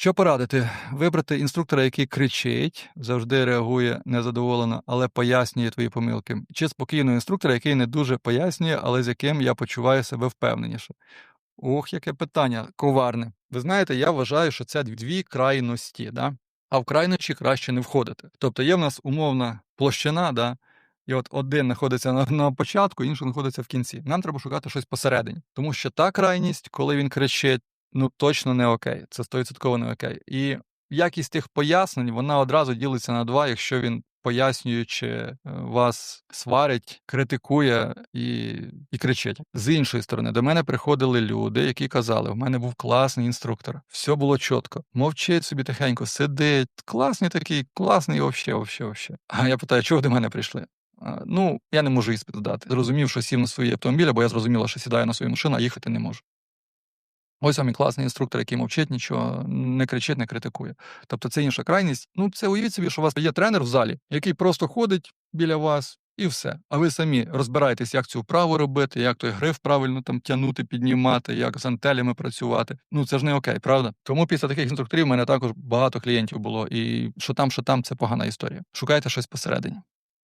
Що порадити? Вибрати інструктора, який кричить, завжди реагує незадоволено, але пояснює твої помилки. Чи спокійного інструктора, який не дуже пояснює, але з яким я почуваю себе впевненіше. Ох, яке питання коварне. Ви знаєте, я вважаю, що це дві крайності, да? а в крайнощі краще не входити. Тобто є в нас умовна площина, да? і от один знаходиться на, на початку, інший знаходиться в кінці. Нам треба шукати щось посередині. Тому що та крайність, коли він кричить, ну точно не окей. Це 100% не окей. І якість тих пояснень вона одразу ділиться на два, якщо він. Пояснюючи, е, вас сварить, критикує і і кричить. З іншої сторони, до мене приходили люди, які казали: у мене був класний інструктор, все було чітко. Мовчить собі тихенько, сидить, класний такий, класний, вообще, вообще, вообще. А я питаю, чого ви до мене прийшли? Ну, я не можу іспит здати. Зрозумів, що сів на свої автомобілі, бо я зрозуміла, що сідаю на свою машину, а їхати не можу. Ось вам і класний інструктор, який мовчить, нічого не кричить, не критикує. Тобто це інша крайність. Ну, це уявіть собі, що у вас є тренер в залі, який просто ходить біля вас і все. А ви самі розбираєтесь, як цю вправу робити, як той гриф правильно там тягнути, піднімати, як з антелями працювати. Ну це ж не окей, правда? Тому після таких інструкторів в мене також багато клієнтів було. І що там, що там, це погана історія. Шукайте щось посередині.